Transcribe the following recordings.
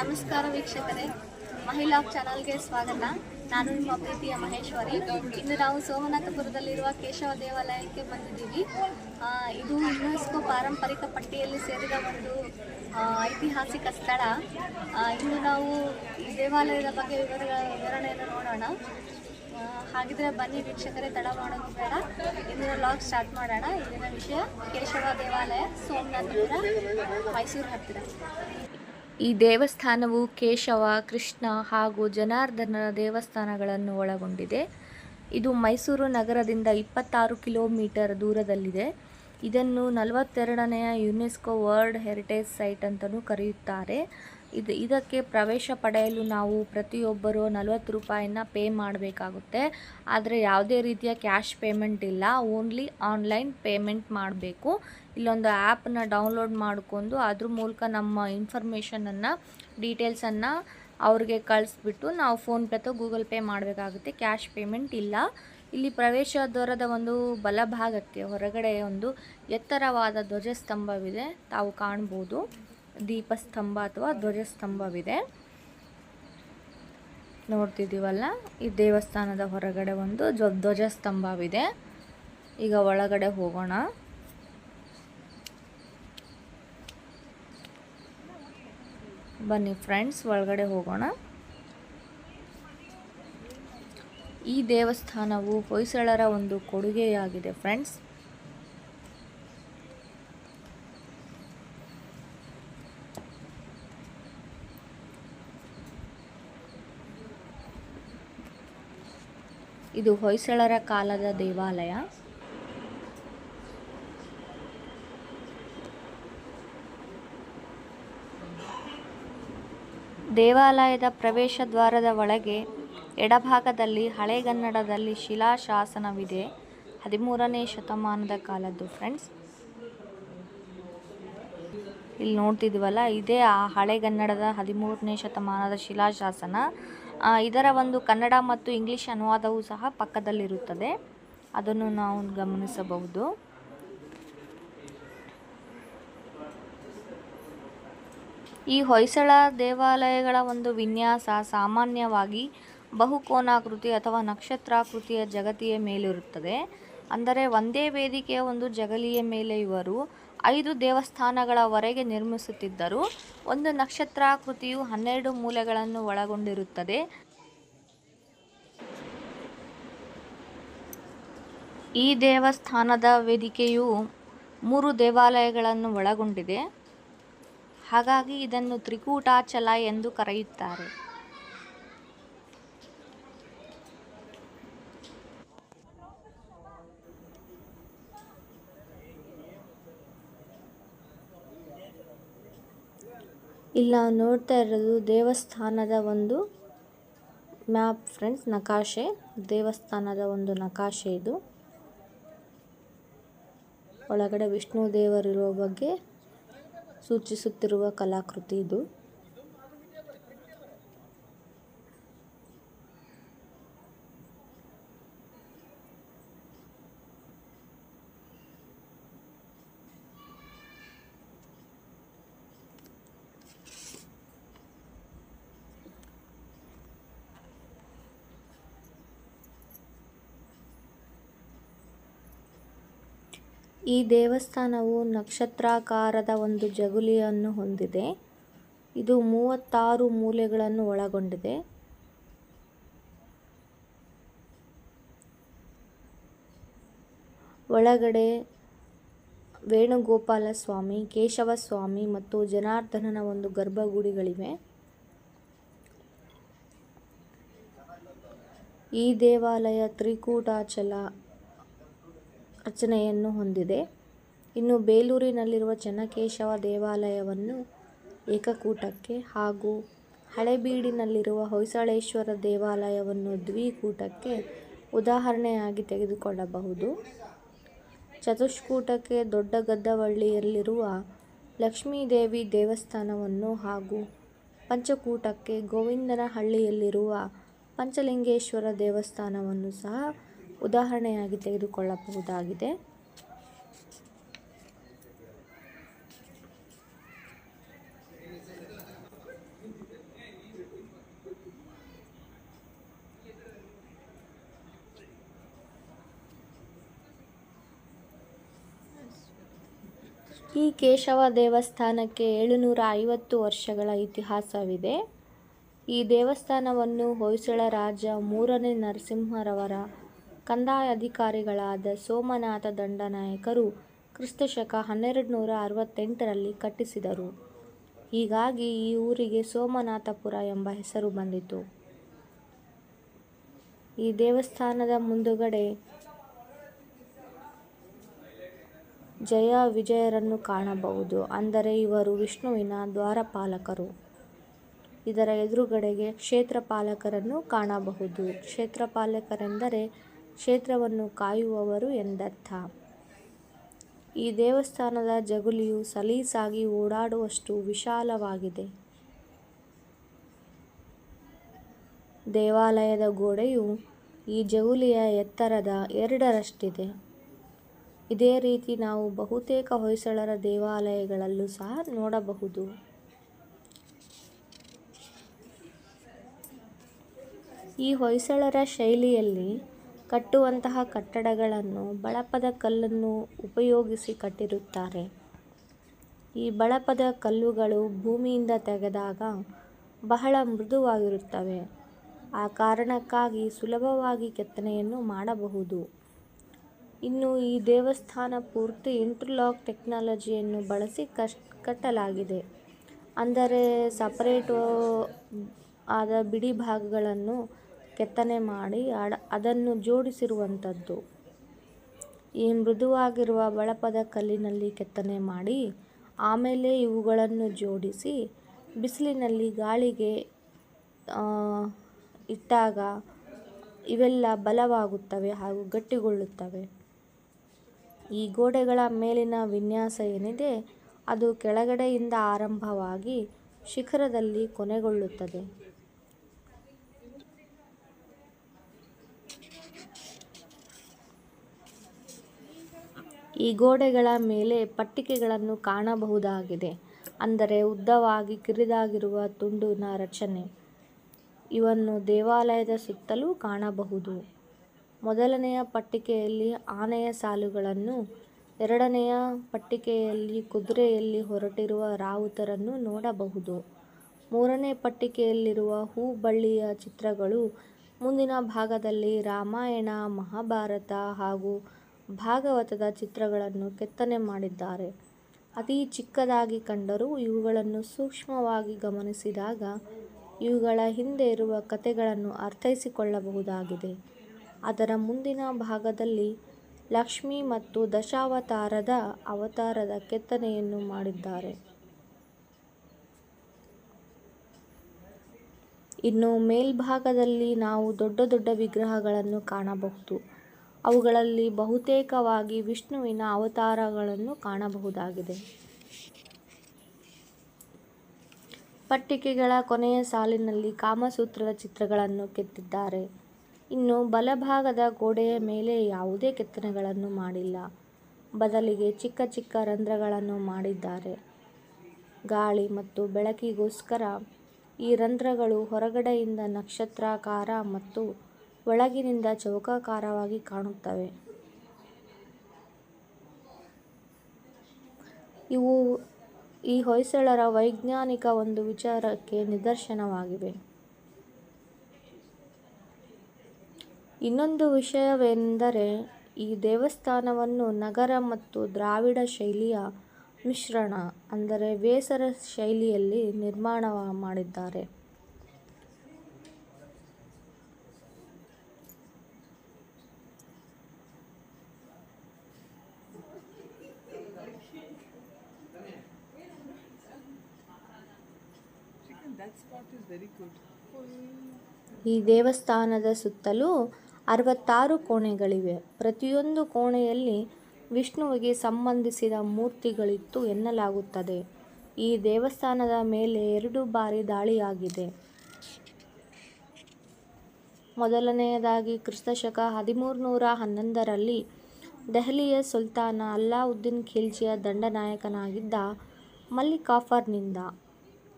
ನಮಸ್ಕಾರ ವೀಕ್ಷಕರೇ. ಮಹಿಳಾ ಚಾನಲ್ಗೆ ಸ್ವಾಗತ. ನಾನು ನಿಮ್ಮ ಪ್ರೀತಿಯ ಮಹೇಶ್ವರಿ. ಇಂದು ನಾವು ಸೋಮನಾಥಪುರದಲ್ಲಿರುವ ಕೇಶವ ದೇವಾಲಯಕ್ಕೆ ಬಂದಿದ್ದೀವಿ. ಇದು ಯುನೆಸ್ಕೋ ಪಾರಂಪರಿಕ ಪಟ್ಟಿಯಲ್ಲಿ ಸೇರಿದ ಒಂದು ಐತಿಹಾಸಿಕ ಸ್ಥಳ. ಇದು ನಾವು ಈ ದೇವಾಲಯದ ಬಗ್ಗೆ ವಿವರ, ವಿವರಣೆಯನ್ನು ನೋಡೋಣ. ಹಾಗಿದ್ರೆ ಬನ್ನಿ ವೀಕ್ಷಕರೇ, ತಡ ಮಾಡೋದು ಬೇಡ. ಇಂದಿನ ಲಾಗ್ ಸ್ಟಾರ್ಟ್ ಮಾಡೋಣ. ಇಂದಿನ ವಿಷಯ ಕೇಶವ ದೇವಾಲಯ, ಸೋಮನಾಥಪುರ, ಮೈಸೂರು ಹತ್ತಿರ. ಈ ದೇವಸ್ಥಾನವು ಕೇಶವ ಕೃಷ್ಣ ಹಾಗೂ ಜನಾರ್ದನರ ದೇವಸ್ಥಾನಗಳನ್ನು ಒಳಗೊಂಡಿದೆ. ಇದು ಮೈಸೂರು ನಗರದಿಂದ ಇಪ್ಪತ್ತಾರು ಕಿಲೋಮೀಟರ್ ದೂರದಲ್ಲಿದೆ. ಇದನ್ನು ನಲವತ್ತೆರಡನೆಯ ಯುನೆಸ್ಕೋ ವರ್ಲ್ಡ್ ಹೆರಿಟೇಜ್ ಸೈಟ್ ಅಂತಲೂ ಕರೆಯುತ್ತಾರೆ. ಇದು, ಇದಕ್ಕೆ ಪ್ರವೇಶ ಪಡೆಯಲು ನಾವು ಪ್ರತಿಯೊಬ್ಬರು ನಲವತ್ತು ರೂಪಾಯಿನ ಪೇ ಮಾಡಬೇಕಾಗುತ್ತೆ. ಆದರೆ ಯಾವುದೇ ರೀತಿಯ ಕ್ಯಾಶ್ ಪೇಮೆಂಟ್ ಇಲ್ಲ. ಓನ್ಲಿ ಆನ್ಲೈನ್ ಪೇಮೆಂಟ್ ಮಾಡಬೇಕು. ಇಲ್ಲೊಂದು ಆ್ಯಪನ್ನ ಡೌನ್ಲೋಡ್ ಮಾಡಿಕೊಂಡು ಅದ್ರ ಮೂಲಕ ನಮ್ಮ ಇನ್ಫಾರ್ಮೇಷನನ್ನು, ಡೀಟೇಲ್ಸನ್ನು ಅವ್ರಿಗೆ ಕಳಿಸ್ಬಿಟ್ಟು ನಾವು ಫೋನ್ಪೇ ಅಥವಾ ಗೂಗಲ್ ಪೇ ಮಾಡಬೇಕಾಗುತ್ತೆ. ಕ್ಯಾಶ್ ಪೇಮೆಂಟ್ ಇಲ್ಲ. ಇಲ್ಲಿ ಪ್ರವೇಶ ದ್ವಾರದ ಒಂದು ಬಲಭಾಗಕ್ಕೆ ಹೊರಗಡೆ ಒಂದು ಎತ್ತರವಾದ ಧ್ವಜಸ್ತಂಭವಿದೆ. ತಾವು ಕಾಣ್ಬೋದು. ದೀಪಸ್ತಂಭ ಅಥವಾ ಧ್ವಜಸ್ತಂಭವಿದೆ. ನೋಡ್ತಿದ್ದೀವಲ್ಲ? ಈ ದೇವಸ್ಥಾನದ ಹೊರಗಡೆ ಒಂದು ಧ್ವ- ಧ್ವಜಸ್ತಂಭವಿದೆ. ಈಗ ಒಳಗಡೆ ಹೋಗೋಣ. ಬನ್ನಿ ಫ್ರೆಂಡ್ಸ್ ಒಳಗಡೆ ಹೋಗೋಣ. ಈ ದೇವಸ್ಥಾನವು ಹೊಯ್ಸಳರ ಒಂದು ಕೊಡುಗೆಯಾಗಿದೆ ಫ್ರೆಂಡ್ಸ್. ಇದು ಹೊಯ್ಸಳರ ಕಾಲದ ದೇವಾಲಯ. ದೇವಾಲಯದ ಪ್ರವೇಶ ದ್ವಾರದ ಒಳಗೆ ಎಡಭಾಗದಲ್ಲಿ ಹಳೆಗನ್ನಡದಲ್ಲಿ ಶಿಲಾಶಾಸನವಿದೆ. ಹದಿಮೂರನೇ ಶತಮಾನದ ಕಾಲದ್ದು ಫ್ರೆಂಡ್ಸ್. ಇಲ್ಲಿ ನೋಡ್ತಿದ್ವಲ್ಲ, ಇದೇ ಆ ಹಳೆಗನ್ನಡದ ಹದಿಮೂರನೇ ಶತಮಾನದ ಶಿಲಾಶಾಸನ. ಇದರ ಒಂದು ಕನ್ನಡ ಮತ್ತು ಇಂಗ್ಲಿಷ್ ಅನುವಾದವೂ ಸಹ ಪಕ್ಕದಲ್ಲಿರುತ್ತದೆ. ಅದನ್ನು ನಾವು ಗಮನಿಸಬಹುದು. ಈ ಹೊಯ್ಸಳ ದೇವಾಲಯಗಳ ಒಂದು ವಿನ್ಯಾಸ ಸಾಮಾನ್ಯವಾಗಿ ಬಹುಕೋನಾಕೃತಿ ಅಥವಾ ನಕ್ಷತ್ರಾಕೃತಿಯ ಜಗತಿಯ ಮೇಲಿರುತ್ತದೆ. ಅಂದರೆ ಒಂದೇ ವೇದಿಕೆಯ ಒಂದು ಜಗಲಿಯ ಮೇಲೆ ಇವರು ಐದು ದೇವಸ್ಥಾನಗಳವರೆಗೆ ನಿರ್ಮಿಸುತ್ತಿದ್ದರು. ಒಂದು ನಕ್ಷತ್ರಾಕೃತಿಯು ಹನ್ನೆರಡು ಮೂಲೆಗಳನ್ನು ಒಳಗೊಂಡಿರುತ್ತದೆ. ಈ ದೇವಸ್ಥಾನದ ವೇದಿಕೆಯು ಮೂರು ದೇವಾಲಯಗಳನ್ನು ಒಳಗೊಂಡಿದೆ. ಹಾಗಾಗಿ ಇದನ್ನು ತ್ರಿಕೂಟಾಚಲ ಎಂದು ಕರೆಯುತ್ತಾರೆ. ಇಲ್ಲ, ನೋಡ್ತಾ ಇರೋದು ದೇವಸ್ಥಾನದ ಒಂದು ಮ್ಯಾಪ್ ಫ್ರೆಂಡ್ಸ್, ನಕಾಶೆ. ದೇವಸ್ಥಾನದ ಒಂದು ನಕಾಶೆ ಇದು. ಒಳಗಡೆ ವಿಷ್ಣು ದೇವರಿರುವ ಬಗ್ಗೆ ಸೂಚಿಸುತ್ತಿರುವ ಕಲಾಕೃತಿ ಇದು. ಈ ದೇವಸ್ಥಾನವು ನಕ್ಷತ್ರಾಕಾರದ ಒಂದು ಜಗುಲಿಯನ್ನು ಹೊಂದಿದೆ. ಇದು ಮೂವತ್ತಾರು ಮೂಲೆಗಳನ್ನು ಒಳಗೊಂಡಿದೆ. ಒಳಗಡೆ ವೇಣುಗೋಪಾಲ ಸ್ವಾಮಿ ಕೇಶವ ಸ್ವಾಮಿ ಮತ್ತು ಜನಾರ್ದನನ ಒಂದು ಗರ್ಭಗುಡಿಗಳಿವೆ. ಈ ದೇವಾಲಯ ತ್ರಿಕೂಟಾಚಲ ರಚನೆಯನ್ನು ಹೊಂದಿದೆ. ಇನ್ನು ಬೇಲೂರಿನಲ್ಲಿರುವ ಚೆನ್ನಕೇಶವ ದೇವಾಲಯವನ್ನು ಏಕಕೂಟಕ್ಕೆ ಹಾಗೂ ಹಳೆಬೀಡಿನಲ್ಲಿರುವ ಹೊಯ್ಸಳೇಶ್ವರ ದೇವಾಲಯವನ್ನು ದ್ವಿಕೂಟಕ್ಕೆ ಉದಾಹರಣೆಯಾಗಿ ತೆಗೆದುಕೊಳ್ಳಬಹುದು. ಚತುಷ್ಕೂಟಕ್ಕೆ ದೊಡ್ಡಗದ್ದವಳ್ಳಿಯಲ್ಲಿರುವ ಲಕ್ಷ್ಮೀದೇವಿ ದೇವಸ್ಥಾನವನ್ನು ಹಾಗೂ ಪಂಚಕೂಟಕ್ಕೆ ಗೋವಿಂದನಹಳ್ಳಿಯಲ್ಲಿರುವ ಪಂಚಲಿಂಗೇಶ್ವರ ದೇವಸ್ಥಾನವನ್ನು ಸಹ ಉದಾಹರಣೆಯಾಗಿ ತೆಗೆದುಕೊಳ್ಳಬಹುದಾಗಿದೆ. ಈ ಕೇಶವ ದೇವಸ್ಥಾನಕ್ಕೆ ಏಳುನೂರ ಐವತ್ತು ವರ್ಷಗಳ ಇತಿಹಾಸವಿದೆ. ಈ ದೇವಸ್ಥಾನವನ್ನು ಹೊಯ್ಸಳ ರಾಜ ಮೂರನೇ ನರಸಿಂಹರವರ ಕಂದಾಯ ಅಧಿಕಾರಿಗಳಾದ ಸೋಮನಾಥ ದಂಡನಾಯಕರು ಕ್ರಿಸ್ತಶಕ ಹನ್ನೆರಡು ನೂರ ಅರವತ್ತೆಂಟರಲ್ಲಿ ಕಟ್ಟಿಸಿದರು. ಹೀಗಾಗಿ ಈ ಊರಿಗೆ ಸೋಮನಾಥಪುರ ಎಂಬ ಹೆಸರು ಬಂದಿತು. ಈ ದೇವಸ್ಥಾನದ ಮುಂದುಗಡೆ ಜಯ ವಿಜಯರನ್ನು ಕಾಣಬಹುದು ಅಂದರೆ ಇವರು ವಿಷ್ಣುವಿನ ದ್ವಾರಪಾಲಕರು. ಇದರ ಎದುರುಗಡೆಗೆ ಕ್ಷೇತ್ರಪಾಲಕರನ್ನು ಕಾಣಬಹುದು. ಕ್ಷೇತ್ರಪಾಲಕರೆಂದರೆ ಕ್ಷೇತ್ರವನ್ನು ಕಾಯುವವರು ಎಂದರ್ಥ. ಈ ದೇವಸ್ಥಾನದ ಜಗುಲಿಯು ಸಲೀಸಾಗಿ ಓಡಾಡುವಷ್ಟು ವಿಶಾಲವಾಗಿದೆ. ದೇವಾಲಯದ ಗೋಡೆಯು ಈ ಜಗುಲಿಯ ಎತ್ತರದ ಎರಡರಷ್ಟಿದೆ. ಇದೇ ರೀತಿ ನಾವು ಬಹುತೇಕ ಹೊಯ್ಸಳರ ದೇವಾಲಯಗಳಲ್ಲೂ ಸಹ ನೋಡಬಹುದು. ಈ ಹೊಯ್ಸಳರ ಶೈಲಿಯಲ್ಲಿ ಕಟ್ಟುವಂತಹ ಕಟ್ಟಡಗಳನ್ನು ಬಳಪದ ಕಲ್ಲನ್ನು ಉಪಯೋಗಿಸಿ ಕಟ್ಟಿರುತ್ತಾರೆ. ಈ ಬಳಪದ ಕಲ್ಲುಗಳು ಭೂಮಿಯಿಂದ ತೆಗೆದಾಗ ಬಹಳ ಮೃದುವಾಗಿರುತ್ತವೆ. ಆ ಕಾರಣಕ್ಕಾಗಿ ಸುಲಭವಾಗಿ ಕೆತ್ತನೆಯನ್ನು ಮಾಡಬಹುದು. ಇನ್ನು ಈ ದೇವಸ್ಥಾನ ಪೂರ್ತಿ ಇಂಟರ್ಲಾಕ್ ಟೆಕ್ನಾಲಜಿಯನ್ನು ಬಳಸಿ ಕಶ್, ಕಟ್ಟಲಾಗಿದೆ. ಅಂದರೆ ಸಪರೇಟು ಆದ ಬಿಡಿ ಭಾಗಗಳನ್ನು ಕೆತ್ತನೆ ಮಾಡಿ ಅಡ, ಅದನ್ನು ಜೋಡಿಸಿರುವಂಥದ್ದು. ಈ ಮೃದುವಾಗಿರುವ ಬಳಪದ ಕಲ್ಲಿನಲ್ಲಿ ಕೆತ್ತನೆ ಮಾಡಿ, ಆಮೇಲೆ ಇವುಗಳನ್ನು ಜೋಡಿಸಿ ಬಿಸಿಲಿನಲ್ಲಿ ಗಾಳಿಗೆ ಇಟ್ಟಾಗ ಇವೆಲ್ಲ ಬಲವಾಗುತ್ತವೆ ಹಾಗೂ ಗಟ್ಟಿಗೊಳ್ಳುತ್ತವೆ. ಈ ಗೋಡೆಗಳ ಮೇಲಿನ ವಿನ್ಯಾಸ ಏನಿದೆ, ಅದು ಕೆಳಗಡೆಯಿಂದ ಆರಂಭವಾಗಿ ಶಿಖರದಲ್ಲಿ ಕೊನೆಗೊಳ್ಳುತ್ತದೆ. ಈ ಗೋಡೆಗಳ ಮೇಲೆ ಪಟ್ಟಿಕೆಗಳನ್ನು ಕಾಣಬಹುದಾಗಿದೆ. ಅಂದರೆ ಉದ್ದವಾಗಿ ಕಿರಿದಾಗಿರುವ ತುಂಡಿನ ರಚನೆ. ಇವನ್ನು ದೇವಾಲಯದ ಸುತ್ತಲೂ ಕಾಣಬಹುದು. ಮೊದಲನೆಯ ಪಟ್ಟಿಕೆಯಲ್ಲಿ ಆನೆಯ ಸಾಲುಗಳನ್ನು, ಎರಡನೆಯ ಪಟ್ಟಿಕೆಯಲ್ಲಿ ಕುದುರೆಯಲ್ಲಿ ಹೊರಟಿರುವ ರಾವುತರನ್ನು ನೋಡಬಹುದು. ಮೂರನೇ ಪಟ್ಟಿಕೆಯಲ್ಲಿರುವ ಹೂಬಳ್ಳಿಯ ಚಿತ್ರಗಳು ಮುಂದಿನ ಭಾಗದಲ್ಲಿ ರಾಮಾಯಣ, ಮಹಾಭಾರತ ಹಾಗೂ ಭಾಗವತದ ಚಿತ್ರಗಳನ್ನು ಕೆತ್ತನೆ ಮಾಡಿದ್ದಾರೆ. ಅತಿ ಚಿಕ್ಕದಾಗಿ ಕಂಡರೂ ಇವುಗಳನ್ನು ಸೂಕ್ಷ್ಮವಾಗಿ ಗಮನಿಸಿದಾಗ ಇವುಗಳ ಹಿಂದೆ ಇರುವ ಕಥೆಗಳನ್ನು ಅರ್ಥೈಸಿಕೊಳ್ಳಬಹುದಾಗಿದೆ. ಅದರ ಮುಂದಿನ ಭಾಗದಲ್ಲಿ ಲಕ್ಷ್ಮಿ ಮತ್ತು ದಶಾವತಾರದ ಅವತಾರದ ಕೆತ್ತನೆಯನ್ನು ಮಾಡಿದ್ದಾರೆ. ಇನ್ನು ಮೇಲ್ಭಾಗದಲ್ಲಿ ನಾವು ದೊಡ್ಡ ದೊಡ್ಡ ವಿಗ್ರಹಗಳನ್ನು ಕಾಣಬಹುದು. ಅವುಗಳಲ್ಲಿ ಬಹುತೇಕವಾಗಿ ವಿಷ್ಣುವಿನ ಅವತಾರಗಳನ್ನು ಕಾಣಬಹುದಾಗಿದೆ. ಪಟ್ಟಿಕೆಗಳ ಕೊನೆಯ ಸಾಲಿನಲ್ಲಿ ಕಾಮಸೂತ್ರದ ಚಿತ್ರಗಳನ್ನು ಕೆತ್ತಿದ್ದಾರೆ. ಇನ್ನು ಬಲಭಾಗದ ಗೋಡೆಯ ಮೇಲೆ ಯಾವುದೇ ಕೆತ್ತನೆಗಳನ್ನು ಮಾಡಿಲ್ಲ. ಬದಲಿಗೆ ಚಿಕ್ಕ ಚಿಕ್ಕ ರಂಧ್ರಗಳನ್ನು ಮಾಡಿದ್ದಾರೆ. ಗಾಳಿ ಮತ್ತು ಬೆಳಕಿಗೋಸ್ಕರ ಈ ರಂಧ್ರಗಳು ಹೊರಗಡೆಯಿಂದ ನಕ್ಷತ್ರಾಕಾರ ಮತ್ತು ಒಳಗಿನಿಂದ ಚೌಕಾಕಾರವಾಗಿ ಕಾಣುತ್ತವೆ. ಇವು ಈ ಹೊಯ್ಸಳರ ವೈಜ್ಞಾನಿಕ ಒಂದು ವಿಚಾರಕ್ಕೆ ನಿದರ್ಶನವಾಗಿವೆ. ಇನ್ನೊಂದು ವಿಷಯವೆಂದರೆ, ಈ ದೇವಸ್ಥಾನವನ್ನು ನಗರ ಮತ್ತು ದ್ರಾವಿಡ ಶೈಲಿಯ ಮಿಶ್ರಣ, ಅಂದರೆ ಬೇಸರ ಶೈಲಿಯಲ್ಲಿ ನಿರ್ಮಾಣ ಮಾಡಿದ್ದಾರೆ. ಈ ದೇವಸ್ಥಾನದ ಸುತ್ತಲೂ ಅರವತ್ತಾರು ಕೋಣೆಗಳಿವೆ. ಪ್ರತಿಯೊಂದು ಕೋಣೆಯಲ್ಲಿ ವಿಷ್ಣುವಿಗೆ ಸಂಬಂಧಿಸಿದ ಮೂರ್ತಿಗಳಿತ್ತು ಎನ್ನಲಾಗುತ್ತದೆ. ಈ ದೇವಸ್ಥಾನದ ಮೇಲೆ ಎರಡು ಬಾರಿ ದಾಳಿಯಾಗಿದೆ. ಮೊದಲನೆಯದಾಗಿ ಕ್ರಿಸ್ತಶಕ ಹದಿಮೂರುನೂರ ಹನ್ನೊಂದರಲ್ಲಿ ದೆಹಲಿಯ ಸುಲ್ತಾನ ಅಲ್ಲಾವುದ್ದೀನ್ ಖಿಲ್ಜಿಯ ದಂಡನಾಯಕನಾಗಿದ್ದ ಮಲ್ಲಿಕಾಫರ್ನಿಂದ.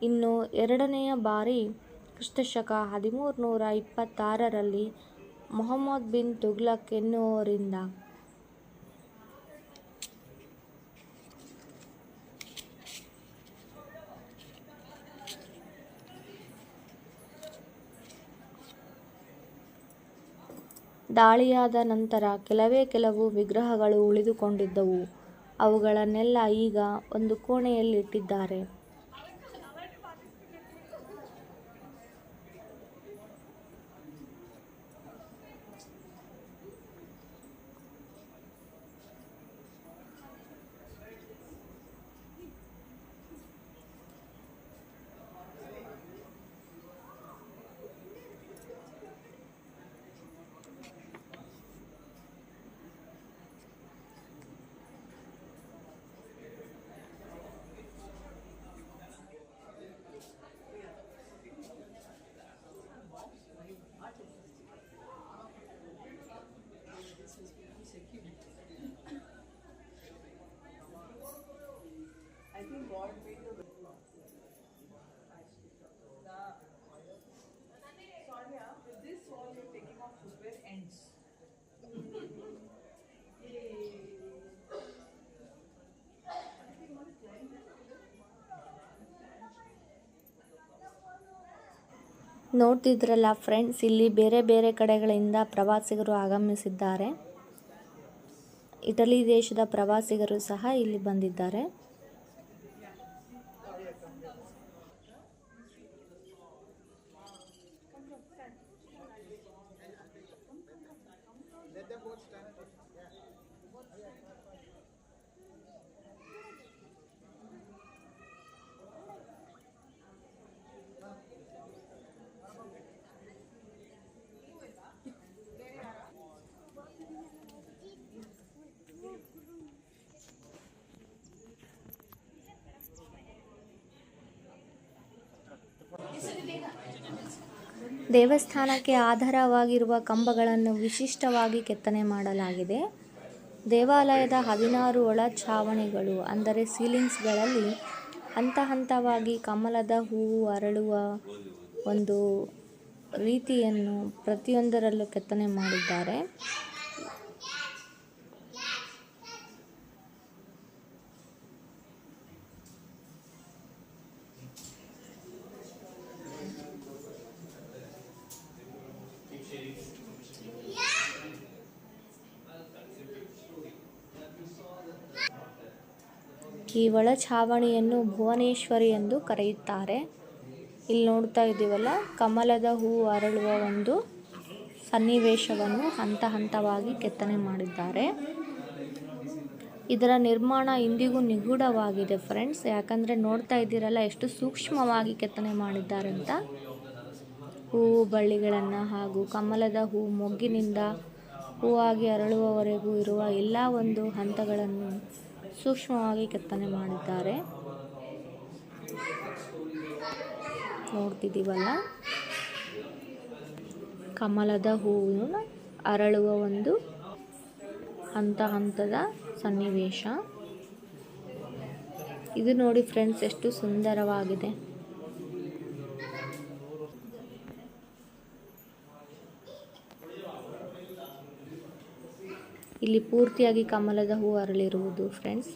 ಇನ್ನು ಎರಡನೆಯ ಬಾರಿ ಕ್ರಿಸ್ತಶಕ ಹದಿಮೂರುನೂರ ಇಪ್ಪತ್ತಾರರಲ್ಲಿ ಮೊಹಮ್ಮದ್ ಬಿನ್ ತುಗ್ಲಕ್ ಎನ್ನುವರಿಂದ ದಾಳಿಯಾದ ನಂತರ ಕೆಲವೇ ಕೆಲವು ವಿಗ್ರಹಗಳು ಉಳಿದುಕೊಂಡಿದ್ದವು. ಅವುಗಳನ್ನೆಲ್ಲ ಈಗ ಒಂದು ಕೋಣೆಯಲ್ಲಿಟ್ಟಿದ್ದಾರೆ. ನೋಡ್ತಿದ್ರಲ್ಲ ಫ್ರೆಂಡ್ಸ್ ಇಲ್ಲಿ ಬೇರೆ ಬೇರೆ ಕಡೆಗಳಿಂದ ಪ್ರವಾಸಿಗರು ಆಗಮಿಸಿದ್ದಾರೆ. ಇಟಲಿ ದೇಶದ ಪ್ರವಾಸಿಗರು ಸಹ ಇಲ್ಲಿ ಬಂದಿದ್ದಾರೆ. ದೇವಸ್ಥಾನಕ್ಕೆ ಆಧಾರವಾಗಿರುವ ಕಂಬಗಳನ್ನು ವಿಶಿಷ್ಟವಾಗಿ ಕೆತ್ತನೆ ಮಾಡಲಾಗಿದೆ. ದೇವಾಲಯದ ಹದಿನಾರು ಒಳಛಾವಣಿಗಳು ಅಂದರೆ ಸೀಲಿಂಗ್ಸ್ಗಳಲ್ಲಿ ಹಂತ ಹಂತವಾಗಿ ಕಮಲದ ಹೂವು ಅರಳುವ ಒಂದು ರೀತಿಯನ್ನು ಪ್ರತಿಯೊಂದರಲ್ಲೂ ಕೆತ್ತನೆ ಮಾಡಿದ್ದಾರೆ. ಈ ಒಳಛಾವಣಿಯನ್ನು ಭುವನೇಶ್ವರಿ ಎಂದು ಕರೆಯುತ್ತಾರೆ. ಇಲ್ಲಿ ನೋಡ್ತಾ ಇದ್ದೀವಲ್ಲ, ಕಮಲದ ಹೂ ಅರಳುವ ಒಂದು ಸನ್ನಿವೇಶವನ್ನು ಹಂತ ಹಂತವಾಗಿ ಕೆತ್ತನೆ ಮಾಡಿದ್ದಾರೆ. ಇದರ ನಿರ್ಮಾಣ ಇಂದಿಗೂ ನಿಗೂಢವಾಗಿದೆ ಫ್ರೆಂಡ್ಸ್. ಯಾಕಂದರೆ ನೋಡ್ತಾ ಇದ್ದೀರಲ್ಲ, ಎಷ್ಟು ಸೂಕ್ಷ್ಮವಾಗಿ ಕೆತ್ತನೆ ಮಾಡಿದ್ದಾರೆ ಅಂತ. ಹೂವು ಬಳ್ಳಿಗಳನ್ನು ಹಾಗೂ ಕಮಲದ ಹೂ ಮೊಗ್ಗಿನಿಂದ ಹೂವಾಗಿ ಅರಳುವವರೆಗೂ ಇರುವ ಎಲ್ಲ ಒಂದು ಹಂತಗಳನ್ನು ಸೂಕ್ಷ್ಮವಾಗಿ ಕೆತ್ತನೆ ಮಾಡಿದ್ದಾರೆ. ನೋಡ್ತಿದ್ದೀವಲ್ಲ? ಕಮಲದ ಹೂವಿನ ಅರಳುವ ಒಂದು ಹಂತ ಹಂತದ ಸನ್ನಿವೇಶ. ಇದು ನೋಡಿ ಫ್ರೆಂಡ್ಸ್, ಎಷ್ಟು ಸುಂದರವಾಗಿದೆ. ಇಲ್ಲಿ ಪೂರ್ತಿಯಾಗಿ ಕಮಲದ ಹೂ ಅರಳಿರುವುದು friends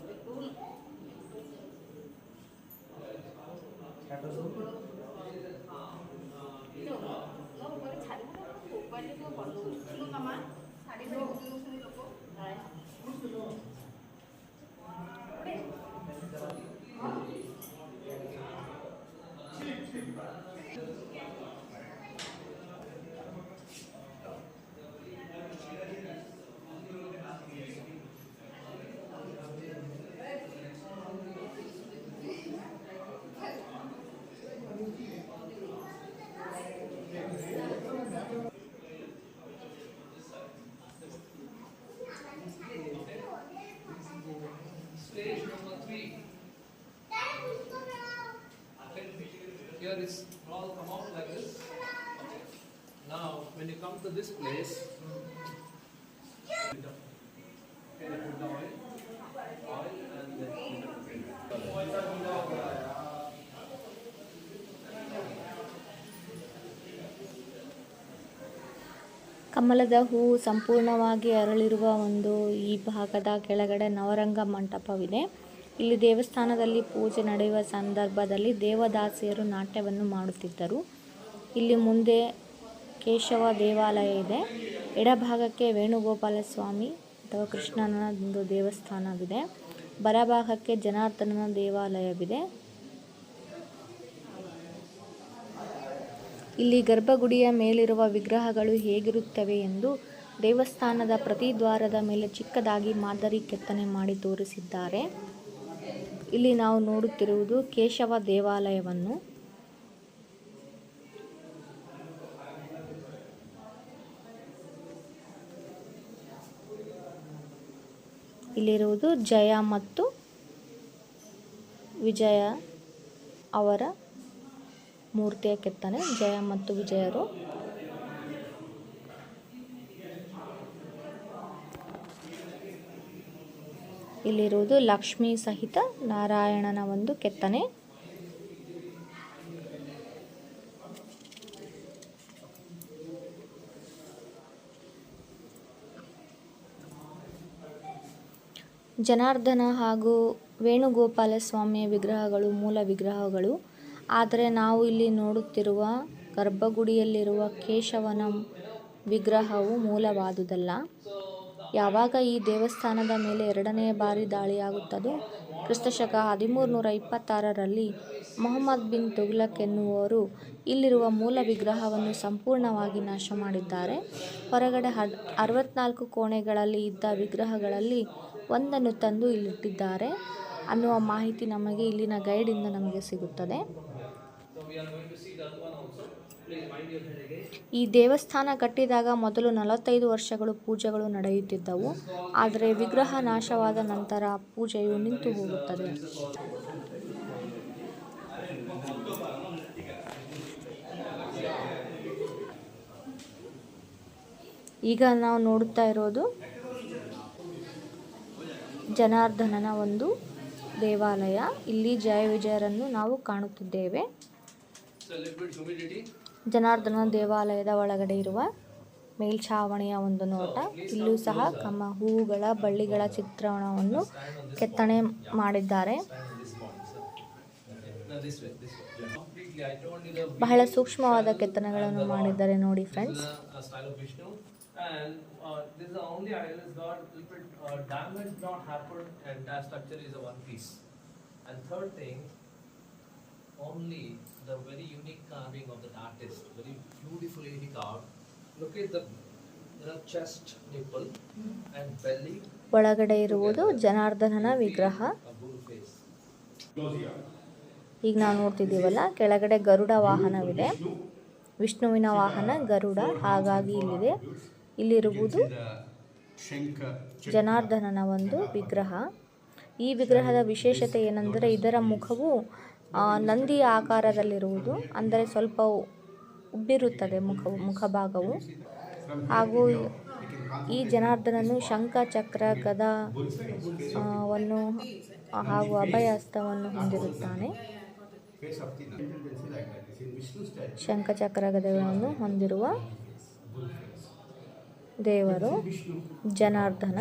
Here is all come out like this. Now, when you come to this place, okay, ಕಮಲದ ಹೂವು ಸಂಪೂರ್ಣವಾಗಿ ಅರಳಿರುವ ಒಂದು ಈ ಭಾಗದ ಕೆಳಗಡೆ ನವರಂಗ ಮಂಟಪವಿದೆ ಇಲ್ಲಿ ದೇವಸ್ಥಾನದಲ್ಲಿ ಪೂಜೆ ನಡೆಯುವ ಸಂದರ್ಭದಲ್ಲಿ ದೇವದಾಸಿಯರು ನಾಟ್ಯವನ್ನು ಮಾಡುತ್ತಿದ್ದರು. ಇಲ್ಲಿ ಮುಂದೆ ಕೇಶವ ದೇವಾಲಯ ಇದೆ. ಎಡಭಾಗಕ್ಕೆ ವೇಣುಗೋಪಾಲ ಸ್ವಾಮಿ ಅಥವಾ ಕೃಷ್ಣನ ಒಂದು ದೇವಸ್ಥಾನವಿದೆ. ಬಲಭಾಗಕ್ಕೆ ಜನಾರ್ದನನ ದೇವಾಲಯವಿದೆ. ಇಲ್ಲಿ ಗರ್ಭಗುಡಿಯ ಮೇಲಿರುವ ವಿಗ್ರಹಗಳು ಹೇಗಿರುತ್ತವೆ ಎಂದು ದೇವಸ್ಥಾನದ ಪ್ರತಿ ದ್ವಾರದ ಮೇಲೆ ಚಿಕ್ಕದಾಗಿ ಮಾದರಿ ಕೆತ್ತನೆ ಮಾಡಿ ತೋರಿಸಿದ್ದಾರೆ. ಇಲ್ಲಿ ನಾವು ನೋಡುತ್ತಿರುವುದು ಕೇಶವ ದೇವಾಲಯವನ್ನು. ಇಲ್ಲಿರುವುದು ಜಯ ಮತ್ತು ವಿಜಯ ಅವರ ಮೂರ್ತಿಯ ಕೆತ್ತನೆ. ಜಯ ಮತ್ತು ವಿಜಯರು ಇಲ್ಲಿರುವುದು ಲಕ್ಷ್ಮಿ ಸಹಿತ ನಾರಾಯಣನ ಒಂದು ಕೆತ್ತನೆ. ಜನಾರ್ದನ ಹಾಗೂ ವೇಣುಗೋಪಾಲ ಸ್ವಾಮಿಯ ವಿಗ್ರಹಗಳು ಮೂಲ ವಿಗ್ರಹಗಳು. ಆದರೆ ನಾವು ಇಲ್ಲಿ ನೋಡುತ್ತಿರುವ ಗರ್ಭಗುಡಿಯಲ್ಲಿರುವ ಕೇಶವನ ವಿಗ್ರಹವು ಮೂಲವಾದುದಲ್ಲ. ಯಾವಾಗ ಈ ದೇವಸ್ಥಾನದ ಮೇಲೆ ಎರಡನೇ ಬಾರಿ ದಾಳಿಯಾಗುತ್ತದೋ, ಕ್ರಿಸ್ತಶಕ ಹದಿಮೂರು ನೂರ ಇಪ್ಪತ್ತಾರರಲ್ಲಿ ಮೊಹಮ್ಮದ್ ಬಿನ್ ತುಗ್ಲಕ್ ಎನ್ನುವವರು ಇಲ್ಲಿರುವ ಮೂಲ ವಿಗ್ರಹವನ್ನು ಸಂಪೂರ್ಣವಾಗಿ ನಾಶ ಮಾಡಿದ್ದಾರೆ ಹೊರಗಡೆ ಹ ಅರವತ್ನಾಲ್ಕು ಕೋಣೆಗಳಲ್ಲಿ ಇದ್ದ ವಿಗ್ರಹಗಳಲ್ಲಿ ಒಂದನ್ನು ತಂದು ಇಲ್ಲಿಟ್ಟಿದ್ದಾರೆ. ಅನ್ನುವ ಮಾಹಿತಿ ನಮಗೆ ಇಲ್ಲಿನ ಗೈಡಿಂದ ನಮಗೆ ಸಿಗುತ್ತದೆ. ಈ ದೇವಸ್ಥಾನ ಕಟ್ಟಿದಾಗ ಮೊದಲು ನಲವತ್ತೈದು ವರ್ಷಗಳು ಪೂಜೆಗಳು ನಡೆಯುತ್ತಿದ್ದವು, ಆದರೆ ವಿಗ್ರಹ ನಾಶವಾದ ನಂತರ ಪೂಜೆಯು ನಿಂತು ಹೋಗುತ್ತದೆ. ಈಗ ನಾವು ನೋಡುತ್ತಾ ಇರೋದು ಜನಾರ್ದನನ ಒಂದು ದೇವಾಲಯ. ಇಲ್ಲಿ ಜಯ ವಿಜಯರನ್ನು ನಾವು ಕಾಣುತ್ತಿದ್ದೇವೆ. ಜನಾರ್ದನ ದೇವಾಲಯದ ಒಳಗಡೆ ಇರುವ ಮೇಲ್ಛಾವಣಿಯ ಒಂದು ನೋಟ. ಇಲ್ಲೂ ಸಹ ಕಮ ಹೂವುಗಳ, ಬಳ್ಳಿಗಳ ಚಿತ್ರಣವನ್ನು ಕೆತ್ತನೆ ಮಾಡಿದ್ದಾರೆ. ಬಹಳ ಸೂಕ್ಷ್ಮವಾದ ಕೆತ್ತನೆಗಳನ್ನು ಮಾಡಿದ್ದಾರೆ ನೋಡಿ friends. Only uh, that the very unique carving of the artist, very beautifully he carved. Look at the chest, nipple, and belly, ಒಳಗಡೆ ಇರುವುದು ಜನಾರ್ದನನ ವಿಗ್ರಹ. ಈಗ ನಾವು ನೋಡ್ತಿದ್ದೀವಲ್ಲ ಕೆಳಗಡೆ ಗರುಡ ವಾಹನವಿದೆ ವಿಷ್ಣುವಿನ ವಾಹನ ಗರುಡ ಹಾಗಾಗಿ ಇಲ್ಲಿದೆ ಇಲ್ಲಿರುವುದು ಜನಾರ್ದನನ ಒಂದು ವಿಗ್ರಹ ಈ ವಿಗ್ರಹದ ವಿಶೇಷತೆ ಏನೆಂದರೆ ಇದರ ಮುಖವು ಆ, ನಂದಿಯ ಆಕಾರದಲ್ಲಿರುವುದು ಅಂದರೆ ಸ್ವಲ್ಪ ಉಬ್ಬಿರುತ್ತದೆ ಮುಖವು ಮುಖಭಾಗವು. ಹಾಗೂ ಈ ಜನಾರ್ದನನು ಶಂಖ ಚಕ್ರ ಗದ ಆ, ವನ್ನು ಹಾಗೂ ಅಭಯಹಸ್ತವನ್ನು ಹೊಂದಿರುತ್ತಾನೆ. ಶಂಖಚಕ್ರ ಗದೆಗಳನ್ನು ಹೊಂದಿರುವ ದೇವರು ಜನಾರ್ದನ.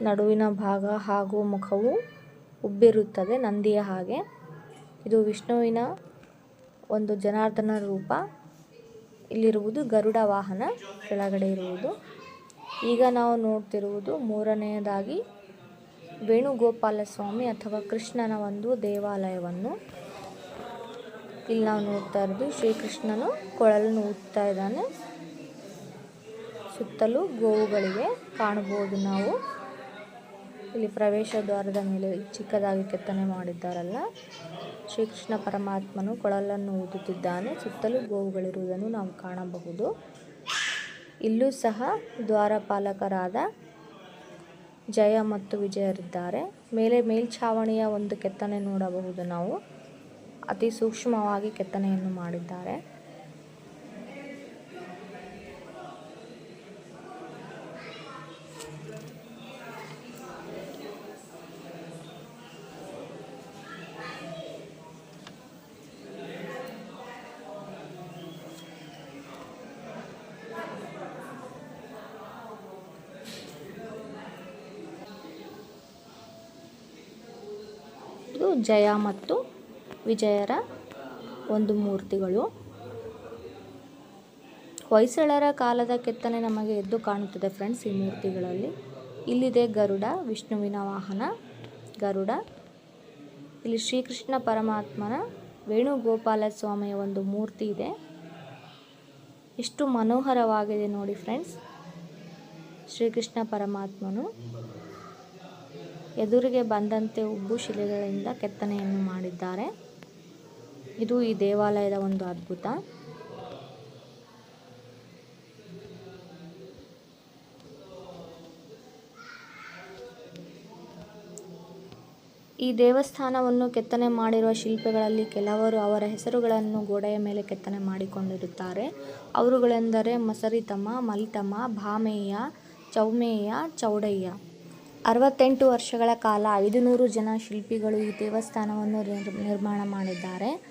ನಡುವಿನ ಭಾಗ ಹಾಗೂ ಮುಖವು ಉಬ್ಬಿರುತ್ತದೆ, ನಂದಿಯ ಹಾಗೆ. ಇದು ವಿಷ್ಣುವಿನ ಒಂದು ಜನಾರ್ದನ ರೂಪ. ಇಲ್ಲಿರುವುದು ಗರುಡ ವಾಹನ, ಕೆಳಗಡೆ ಇರುವುದು. ಈಗ ನಾವು ನೋಡ್ತಿರುವುದು ಮೂರನೆಯದಾಗಿ ವೇಣುಗೋಪಾಲ ಸ್ವಾಮಿ ಅಥವಾ ಕೃಷ್ಣನ ಒಂದು ದೇವಾಲಯವನ್ನು. ಇಲ್ಲಿ ನಾವು ನೋಡ್ತಾ ಇರೋದು ಶ್ರೀಕೃಷ್ಣನು ಕೊಳಲನ್ನು ಊದ್ತಾ ಇದ್ದಾನೆ. ಸುತ್ತಲೂ ಗೋವುಗಳಿವೆ ಕಾಣಬಹುದು ನಾವು. ಇಲ್ಲಿ ಪ್ರವೇಶ ದ್ವಾರದ ಮೇಲೆ ಚಿಕ್ಕದಾಗಿ ಕೆತ್ತನೆ ಮಾಡಿದ್ದಾರಲ್ಲ. ಶ್ರೀಕೃಷ್ಣ ಪರಮಾತ್ಮನು ಕೊಳಲನ್ನು ಊದುತ್ತಿದ್ದಾನೆ. ಸುತ್ತಲೂ ಗೋವುಗಳಿರುವುದನ್ನು ನಾವು ಕಾಣಬಹುದು. ಇಲ್ಲೂ ಸಹ ದ್ವಾರಪಾಲಕರಾದ ಜಯ ಮತ್ತು ವಿಜಯರಿದ್ದಾರೆ. ಮೇಲೆ ಮೇಲ್ಛಾವಣಿಯ ಒಂದು ಕೆತ್ತನೆ ನೋಡಬಹುದು ನಾವು. ಅತಿ ಸೂಕ್ಷ್ಮವಾಗಿ ಕೆತ್ತನೆಯನ್ನು ಮಾಡಿದ್ದಾರೆ. ಜಯ ಮತ್ತು ವಿಜಯರ ಒಂದು ಮೂರ್ತಿಗಳು. ಹೊಯ್ಸಳರ ಕಾಲದ ಕೆತ್ತನೆ ನಮಗೆ ಎದ್ದು ಕಾಣುತ್ತದೆ ಫ್ರೆಂಡ್ಸ್ ಈ ಮೂರ್ತಿಗಳಲ್ಲಿ. ಇಲ್ಲಿದೆ ಗರುಡ, ವಿಷ್ಣುವಿನ ವಾಹನ, ಗರುಡ. ಇಲ್ಲಿ ಶ್ರೀಕೃಷ್ಣ ಪರಮಾತ್ಮನ ವೇಣುಗೋಪಾಲ ಸ್ವಾಮಿಯ ಒಂದು ಮೂರ್ತಿ ಇದೆ. ಎಷ್ಟು ಮನೋಹರವಾಗಿದೆ ನೋಡಿ ಫ್ರೆಂಡ್ಸ್. ಶ್ರೀಕೃಷ್ಣ ಪರಮಾತ್ಮನು. ಎದುರಿಗೆ ಬಂದಂತೆ ಉಬ್ಬು ಶಿಲೆಗಳಿಂದ ಕೆತ್ತನೆಯನ್ನು ಮಾಡಿದ್ದಾರೆ. ಇದು ಈ ದೇವಾಲಯದ ಒಂದು ಅದ್ಭುತ. ಈ ದೇವಸ್ಥಾನವನ್ನು ಕೆತ್ತನೆ ಮಾಡಿರುವ ಶಿಲ್ಪಿಗಳಲ್ಲಿ ಕೆಲವರು ಅವರ ಹೆಸರುಗಳನ್ನು ಗೋಡೆಯ ಮೇಲೆ ಕೆತ್ತನೆ ಮಾಡಿಕೊಂಡಿರುತ್ತಾರೆ. ಅವರುಗಳೆಂದರೆ ಮಸರಿತಮ ಮಲ್ತಮ ಭಾಮೇಯ, ಚೌಮೇಯ, ಚೌಡಯ್ಯ. ಅರವತ್ತೆಂಟು ವರ್ಷಗಳ ಕಾಲ ಐದು ನೂರು ಜನ ಶಿಲ್ಪಿಗಳು ಈ ದೇವಸ್ಥಾನವನ್ನು ನಿರ್- ನಿರ್ಮಾಣ ಮಾಡಿದ್ದಾರೆ.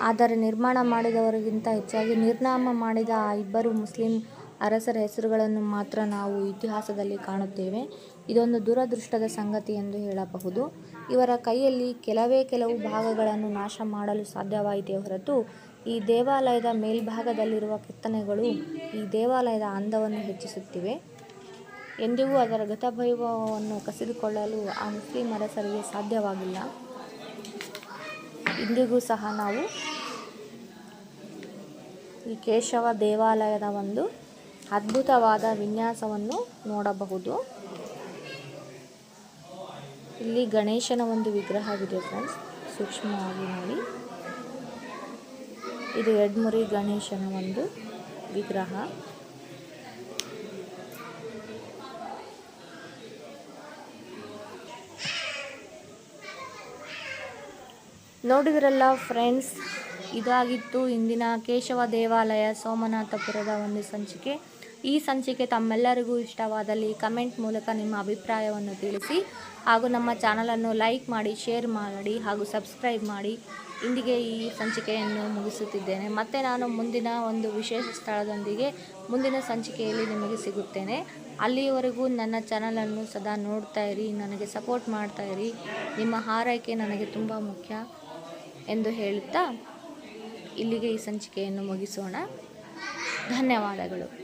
ಆದರೆ ನಿರ್ಮಾಣ ಮಾಡಿದವರಿಗಿಂತ ಹೆಚ್ಚಾಗಿ ನಿರ್ನಾಮ ಮಾಡಿದ ಆ ಇಬ್ಬರು ಮುಸ್ಲಿಂ ಅರಸರ ಹೆಸರುಗಳನ್ನು ಮಾತ್ರ ನಾವು ಇತಿಹಾಸದಲ್ಲಿ ಕಾಣುತ್ತೇವೆ. ಇದೊಂದು ದುರದೃಷ್ಟದ ಸಂಗತಿ ಎಂದು ಹೇಳಬಹುದು. ಇವರ ಕೈಯಲ್ಲಿ ಕೆಲವೇ ಕೆಲವು ಭಾಗಗಳನ್ನು ನಾಶ ಮಾಡಲು ಸಾಧ್ಯವಾಯಿತೇ ಹೊರತು ಈ ದೇವಾಲಯದ ಮೇಲ್ಭಾಗದಲ್ಲಿರುವ ಕೆತ್ತನೆಗಳು ಈ ದೇವಾಲಯದ ಅಂದವನ್ನು ಹೆಚ್ಚಿಸುತ್ತಿವೆ. ಎಂದಿಗೂ ಅದರ ಗತವೈಭವವನ್ನು ಕಸಿದುಕೊಳ್ಳಲು ಆ ಮುಸ್ಲಿಂ ಅರಸರಿಗೆ ಸಾಧ್ಯವಾಗಿಲ್ಲ. ಇಂದಿಗೂ ಸಹ ನಾವು ಈ ಕೇಶವ ದೇವಾಲಯದ ಒಂದು ಅದ್ಭುತವಾದ ವಿನ್ಯಾಸವನ್ನು ನೋಡಬಹುದು. ಇಲ್ಲಿ ಗಣೇಶನ ಒಂದು ವಿಗ್ರಹವಿದೆ ಫ್ರೆಂಡ್ಸ್ ಸೂಕ್ಷ್ಮವಾಗಿ ನೋಡಿ. ಇದು ಎಡ್ಮುರಿ ಗಣೇಶನ ಒಂದು ವಿಗ್ರಹ. ನೋಡಿದ್ರಲ್ಲ ಫ್ರೆಂಡ್ಸ್, ಇದಾಗಿತ್ತು ಇಂದಿನ ಕೇಶವ ದೇವಾಲಯ ಸೋಮನಾಥಪುರದ ಒಂದು ಸಂಚಿಕೆ. ಈ ಸಂಚಿಕೆ ತಮ್ಮೆಲ್ಲರಿಗೂ ಇಷ್ಟವಾದಲ್ಲಿ ಕಮೆಂಟ್ ಮೂಲಕ ನಿಮ್ಮ ಅಭಿಪ್ರಾಯವನ್ನು ತಿಳಿಸಿ ಹಾಗೂ ನಮ್ಮ ಚಾನಲನ್ನು ಲೈಕ್ ಮಾಡಿ, ಶೇರ್ ಮಾಡಿ ಹಾಗೂ ಸಬ್ಸ್ಕ್ರೈಬ್ ಮಾಡಿ. ಇಂದಿಗೆ ಈ ಸಂಚಿಕೆಯನ್ನು ಮುಗಿಸುತ್ತಿದ್ದೇನೆ. ಮತ್ತೆ ನಾನು ಮುಂದಿನ ಒಂದು ವಿಶೇಷ ಸ್ಥಳದೊಂದಿಗೆ ಮುಂದಿನ ಸಂಚಿಕೆಯಲ್ಲಿ ನಿಮಗೆ ಸಿಗುತ್ತೇನೆ. ಅಲ್ಲಿಯವರೆಗೂ ನನ್ನ ಚಾನಲನ್ನು ಸದಾ ನೋಡ್ತಾ ಇರಿ, ನನಗೆ ಸಪೋರ್ಟ್ ಮಾಡ್ತಾ ಇರಿ. ನಿಮ್ಮ ಹಾರೈಕೆ ನನಗೆ ತುಂಬ ಮುಖ್ಯ. ಎಂದು ಹೇಳುತ್ತಾ ಇಲ್ಲಿಗೆ ಈ ಸಂಚಿಕೆಯನ್ನು ಮುಗಿಸೋಣ. ಧನ್ಯವಾದಗಳು.